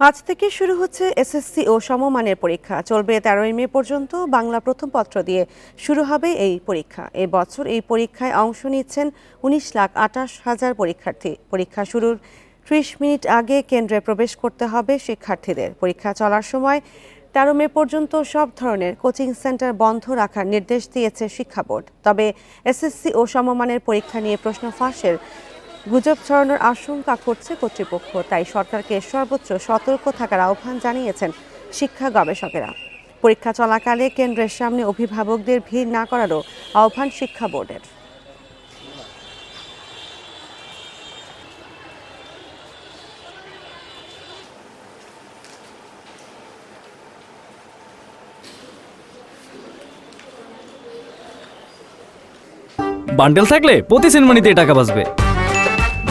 আজ থেকে শুরু হচ্ছে এসএসসি ও সমমানের পরীক্ষা। চলবে তেরোই মে পর্যন্ত বাংলা প্রথম পত্র দিয়ে শুরু হবে এই পরীক্ষা। এ বছর এই পরীক্ষায় অংশ নিচ্ছেন উনিশ লাখ আটাশ হাজার পরীক্ষার্থী। পরীক্ষা শুরুর ত্রিশ মিনিট আগে কেন্দ্রে প্রবেশ করতে হবে শিক্ষার্থীদের। পরীক্ষা চলার সময় তেরো মে পর্যন্ত সব ধরনের কোচিং সেন্টার বন্ধ রাখার নির্দেশ দিয়েছে শিক্ষা বোর্ড। তবে এসএসসি ও সমমানের পরীক্ষা নিয়ে প্রশ্ন ফাঁসের গুজব ছড়ানোর আশঙ্কা করছে কর্তৃপক্ষ, তাই সরকারকে সর্বোচ্চ সতর্ক থাকার আহ্বান জানিয়েছেন শিক্ষা গবেষকেরা। পরীক্ষা চলাকালে কেন্দ্রের সামনে অভিভাবকদের ভিড় না করারও আহ্বান শিক্ষা বোর্ডের। বান্ডেল থাকলে প্রতি সেনমানিতে টাকা বাঁচবে।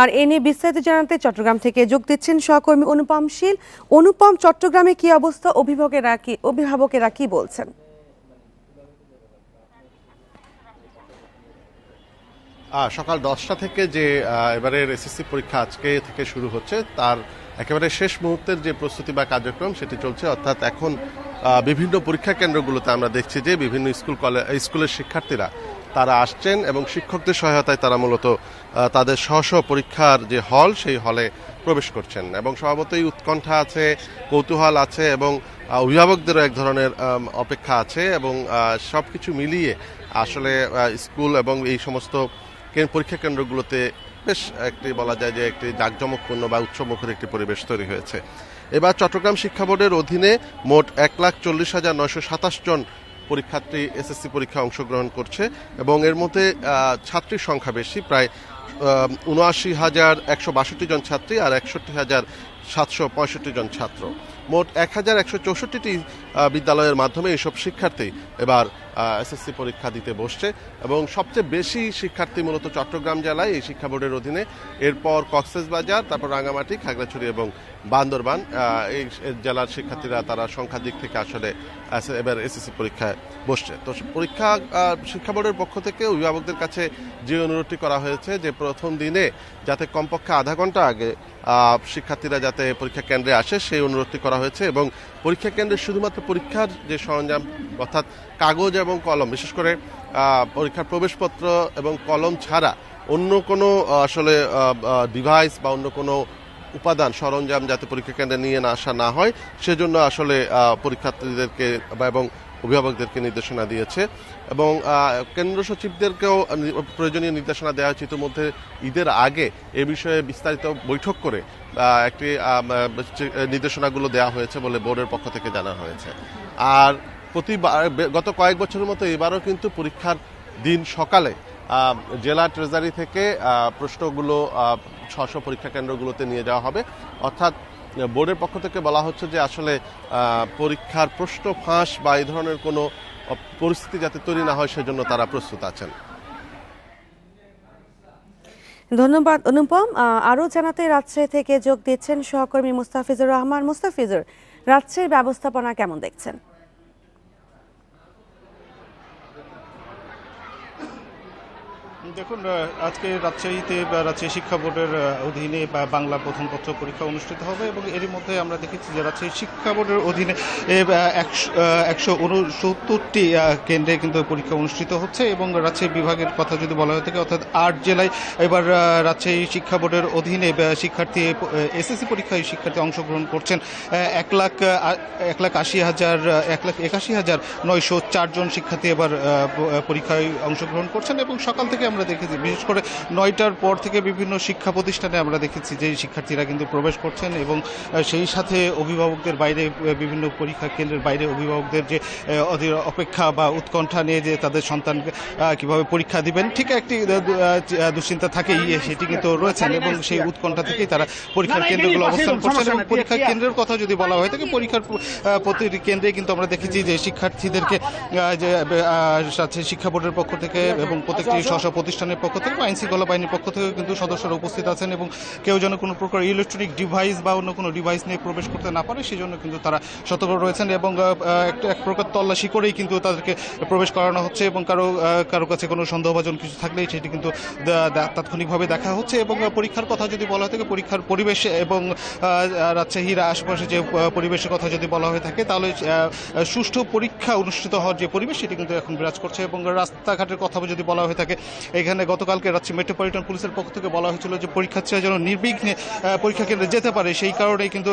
আর এ নিয়ে বিস্তারিত জানাতে চট্টগ্রাম থেকে যোগ দিচ্ছেন সহকর্মী অনুপম শীল। অনুপম, চট্টগ্রামে কি অবস্থা? অভিভাবকেরা কি অভিভাবকেরা কি বলছেন? সকাল দশটা থেকে যে এবারের এসএসসি পরীক্ষা আজকে থেকে শুরু হচ্ছে, তার একেবারে শেষ মুহূর্তের যে প্রস্তুতি বা কার্যক্রম সেটি চলছে। অর্থাৎ এখন বিভিন্ন পরীক্ষা কেন্দ্রগুলোতে আমরা দেখছি যে বিভিন্ন স্কুল কলেজ স্কুলের শিক্ষার্থীরা তারা আসছেন এবং শিক্ষকদের সহায়তায় তারা মূলত তাদের স্ব পরীক্ষার যে হল, সেই হলে প্রবেশ করছেন। এবং স্বভাবতই উৎকণ্ঠা আছে, কৌতূহল আছে এবং অভিভাবকদেরও এক ধরনের অপেক্ষা আছে এবং সব কিছু মিলিয়ে আসলে স্কুল এবং এই সমস্ত পরীক্ষা কেন্দ্রগুলোতে বেশ একটি বলা যায় যে একটি জাঁকজমকপূর্ণ বা উৎসবমুখর একটি পরিবেশ তৈরি হয়েছে। এবার চট্টগ্রাম শিক্ষা বোর্ডের অধীনে মোট এক লাখ চল্লিশ হাজার নয়শো সাতাশ জন পরীক্ষার্থী এসএসসি পরীক্ষা অংশগ্রহণ করছে এবং এর মধ্যে ছাত্রীর সংখ্যা বেশি, প্রায় উনআশি হাজার একশো বাষট্টি জন ছাত্রী আর একষট্টি হাজার সাতশো পঁয়ষট্টি জন ছাত্র। মোট এক হাজার একশো চৌষট্টিটি বিদ্যালয়ের মাধ্যমে এইসব শিক্ষার্থী এবার এসএসসি পরীক্ষা দিতে বসছে এবং সবচেয়ে বেশি শিক্ষার্থী মূলত চট্টগ্রাম জেলায় এই শিক্ষা বোর্ডের অধীনে। এরপর কক্সবাজার তারপর রাঙামাটি খাগড়াছড়ি এবং বান্দরবান এই জেলার শিক্ষার্থীরা তারা সংখ্যার দিক থেকে আসলে এবার এসএসসি পরীক্ষায় বসছে। তো পরীক্ষা শিক্ষা বোর্ডের পক্ষ থেকে অভিভাবকদের কাছে যে অনুরোধটি করা হয়েছে যে প্রথম দিনে যাতে কমপক্ষে আধা ঘণ্টা আগে শিক্ষার্থীরা যাতে পরীক্ষা কেন্দ্রে আসে, সেই অনুরোধটি করা হয়েছে এবং পরীক্ষা কেন্দ্রে শুধুমাত্র পরীক্ষার যে সরঞ্জাম, অর্থাৎ কাগজ এবং কলম, বিশেষ করে পরীক্ষার প্রবেশপত্র এবং কলম ছাড়া অন্য কোনো আসলে ডিভাইস বা অন্য কোনো উপাদান, সরঞ্জাম যাতে পরীক্ষা কেন্দ্রে নিয়ে না আসা না হয়, সেজন্য আসলে পরীক্ষার্থীদেরকে এবং অভিভাবকদেরকে নির্দেশনা দিয়েছে এবং কেন্দ্র সচিবদেরকেও প্রয়োজনীয় নির্দেশনা দেওয়া হয়েছে। ইতিমধ্যে ঈদের আগে এ বিষয়ে বিস্তারিত বৈঠক করে একটি নির্দেশনাগুলো দেওয়া হয়েছে বলে বোর্ডের পক্ষ থেকে জানা হয়েছে। আর প্রতিবার গত কয়েক বছরের মতো এবারও কিন্তু পরীক্ষার দিন সকালে জেলা ট্রেজারি থেকে প্রশ্নগুলো ছশো পরীক্ষা কেন্দ্রগুলোতে নিয়ে যাওয়া হবে। অর্থাৎ বোর্ডের পক্ষ থেকে বলা হচ্ছে যে আসলে পরীক্ষার প্রশ্ন ফাঁস বা এই ধরনের কোনো পরিস্থিতি যাতে তৈরি না হয় সেজন্য তারা প্রস্তুত আছেন। ধন্যবাদ, অনুপম। আরও জানাতে রাজশাহী থেকে যোগ দিচ্ছেন সহকর্মী মুস্তাফিজুর রহমান। মুস্তাফিজুর রাজশাহীর ব্যবস্থাপনা কেমন দেখছেন? দেখুন আজকে রাজশাহীতে রাজশাহী শিক্ষা বোর্ডের অধীনে বাংলা প্রথম পত্র পরীক্ষা অনুষ্ঠিত হবে এবং এরই মধ্যে আমরা দেখেছি যে রাজশাহী শিক্ষা বোর্ডের অধীনে একশো- উনসত্তরটি কেন্দ্রে কিন্তু পরীক্ষা অনুষ্ঠিত হচ্ছে এবং রাজশাহী বিভাগের কথা যদি বলা হয়ে থাকে, অর্থাৎ আট জেলায় এবার রাজশাহী শিক্ষা বোর্ডের অধীনে শিক্ষার্থী এসএসসি পরীক্ষায় শিক্ষার্থী অংশগ্রহণ করছেন এক লাখ এক লাখ আশি হাজার এক লাখ একাশি হাজার নয়শো চারজন শিক্ষার্থী এবার পরীক্ষায় অংশগ্রহণ করছেন এবং সকাল থেকে আমরা দেখেছি। বিশেষ করে নয়টার পর থেকে বিভিন্ন শিক্ষা প্রতিষ্ঠানে আমরা দেখেছি যে শিক্ষার্থীরা কিন্তু প্রবেশ করছেন এবং সেই সাথে অভিভাবকদের বাইরে বিভিন্ন পরীক্ষা কেন্দ্রের বাইরে অভিভাবকদের যে অপেক্ষা বা উৎকণ্ঠা নিয়ে যে তাদের সন্তানকে আহ, কীভাবে পরীক্ষা দিবেন ঠিক একটি দুশ্চিন্তা থাকেই সেটি কিন্তু রয়েছেন এবং সেই উৎকণ্ঠা থেকেই তারা পরীক্ষার কেন্দ্রগুলো অবস্থান করছেন এবং পরীক্ষার কেন্দ্রের কথা যদি বলা হয় থাকে পরীক্ষার প্রতিটি কেন্দ্রে কিন্তু আমরা দেখেছি যে শিক্ষার্থীদেরকে যে সাথে শিক্ষা বোর্ডের পক্ষ থেকে এবং প্রত্যেকটি স্ব স্ব প্রতিষ্ঠানের পক্ষ থেকে বা আইন শৃঙ্খলা বাহিনীর পক্ষ থেকে কিন্তু সদস্যরা উপস্থিত আছেন এবং কেউ যেন কোনো প্রকার ইলেকট্রনিক ডিভাইস বা অন্য কোনো ডিভাইস নিয়ে প্রবেশ করতে না পারে, সেজন্য কিন্তু তারা সতর্ক রয়েছেন এবং এক প্রকার তল্লাশি করেই কিন্তু তাদেরকে প্রবেশ করানো হচ্ছে এবং কারও কারও কাছে কোনো সন্দেহভাজন কিছু থাকলেই সেটি কিন্তু তাৎক্ষণিকভাবে দেখা হচ্ছে এবং পরীক্ষার কথা যদি বলা হয় থাকে, পরীক্ষার পরিবেশ এবং রাজশাহীর আশেপাশে যে পরিবেশের কথা যদি বলা হয়ে থাকে, তাহলে সুষ্ঠু পরীক্ষা অনুষ্ঠিত হওয়ার যে পরিবেশ, সেটি কিন্তু এখন বিরাজ করছে এবং রাস্তাঘাটের কথা যদি বলা হয়ে থাকে এখানে গতকালকে রাজ্য মেট্রোপলিটন পুলিশের পক্ষ থেকে বলা হয়েছিল যে পরীক্ষার্থীরা যেন নির্বিঘ্নে পরীক্ষা কেন্দ্রে যেতে পারে। সেই কারণেই কিন্তু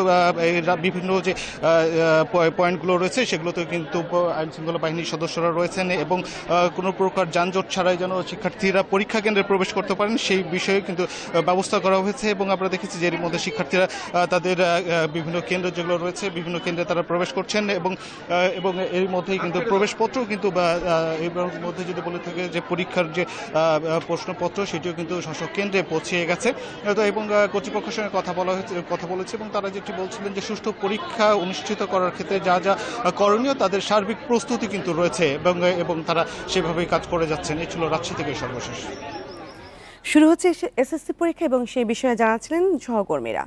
বিভিন্ন যে পয়েন্টগুলো রয়েছে, সেগুলোতে কিন্তু আইন শৃঙ্খলা বাহিনীর সদস্যরা রয়েছেন এবং কোনো প্রকার যানজট ছাড়াই যেন শিক্ষার্থীরা পরীক্ষা কেন্দ্রে প্রবেশ করতে পারেন, সেই বিষয়ে কিন্তু ব্যবস্থা করা হয়েছে এবং আমরা দেখেছি যে এর মধ্যে শিক্ষার্থীরা তাদের বিভিন্ন কেন্দ্র যেগুলো রয়েছে, বিভিন্ন কেন্দ্রে তারা প্রবেশ করছেন এবং এবং এর মধ্যেই কিন্তু প্রবেশপত্র কিন্তু বা এর মধ্যে যদি বলে থাকে যে পরীক্ষার যে প্রশ্নপত্র, সেটিও কিন্তু শাসক কেন্দ্রে পৌঁছে গেছে। তো এবং কর্তৃপক্ষের সঙ্গে কথা বলা হয়েছে, কথা বলেছে এবং তারা যেটি বলছিলেন যে সুষ্ঠু পরীক্ষা অনুষ্ঠিত করার ক্ষেত্রে যা যা করণীয় তাদের সার্বিক প্রস্তুতি কিন্তু রয়েছে এবং এবং তারা সেভাবেই কাজ করে যাচ্ছেন। এই ছিল রাজশাহী থেকে সর্বশেষ। শুরু হচ্ছে এসএসসি পরীক্ষা এবং সেই বিষয়ে জানাচ্ছিলেন সহকর্মীরা।